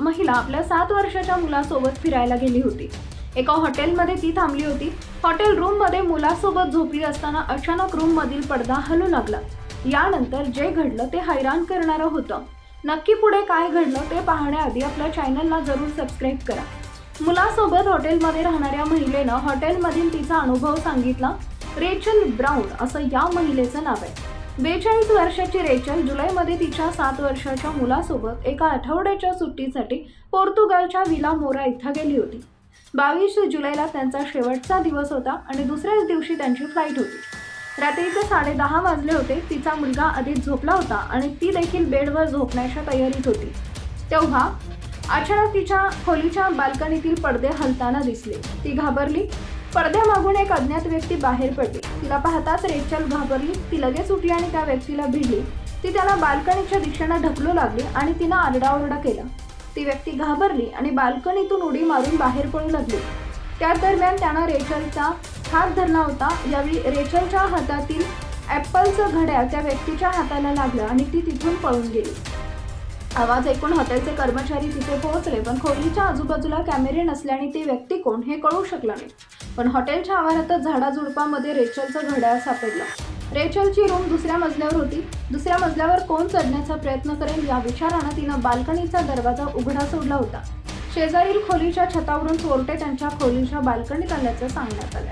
महिला आपल्या सात वर्षाच्या मुलासोबत फिरायला गेली होती. एका हॉटेलमध्ये ती थांबली होती. हॉटेल रूममध्ये मुलासोबत झोपली असताना अचानक रूममधील पडदा हलू लागला. यानंतर जे घडलं ते हैराण करणारं होतं. नक्की पुढे काय घडलं ते पाहण्याआधी आपल्या चॅनलला जरूर सबस्क्राईब करा. मुलासोबत हॉटेलमध्ये राहणाऱ्या महिलेनं हॉटेलमधील तिचा अनुभव सांगितला रेचल ब्राऊन असं या महिलेचं नाव आहे. बेचाळीस वर्षाची रेचल जुलैमध्ये तिच्या सात वर्षाच्या मुलासोबत एका आठवड्याच्या सुट्टीसाठी पोर्तुगालच्या विला मोरा इथं गेली होती. बावीस जुलैला त्यांचा शेवटचा दिवस होता आणि दुसऱ्याच दिवशी त्यांची फ्लाईट होती. रात्रीचे साडेदहा वाजले होते तिचा मुलगा आधीच झोपला होता आणि ती देखील बेडवर झोपण्याच्या तयारीत होती. तेव्हा अचानक तिच्या खोलीच्या बाल्कनीतील पडदे हलताना दिसले. ती घाबरली पडद्यामागून एक अज्ञात व्यक्ती बाहेर पडली. तिला पाहताच रेचल घाबरली. ती लगेच उठली आणि त्या व्यक्तीला भिडली. ती त्याला बाल्कनीच्या दिशेनं ढकलू लागली आणि तिनं आरडाओरडा केला. ती व्यक्ती घाबरली आणि बाल्कनीतून उडी मारून बाहेर पडू लागली. त्या दरम्यान त्यानं रेचलचा हात धरला होता. यावेळी रेचलच्या हातातील ॲपलचं घड्याळ त्या व्यक्तीच्या हाताला लागलं आणि ती तिथून पळून गेली. आवाज ऐकून हॉटेलचे कर्मचारी तिथे पोहोचले पण खोलीच्या आजूबाजूला कॅमेरे नसल्याने ती व्यक्ती कोण हे कळू शकलं नाही. पण हॉटेलच्या आवारातच झाडाझुडपामध्ये रेचलचं घड्याळ सापडलं. रेचलची रूम दुसऱ्या मजल्यावर होती. दुसऱ्या मजल्यावर कोण चढण्याचा प्रयत्न करेल या विचारानं तिनं बाल्कनीचा दरवाजा उघडा सोडला होता. शेजारील खोलीच्या छतावरून चोरटे त्यांच्या खोलीच्या बाल्कनीत आल्याचं सांगण्यात आलं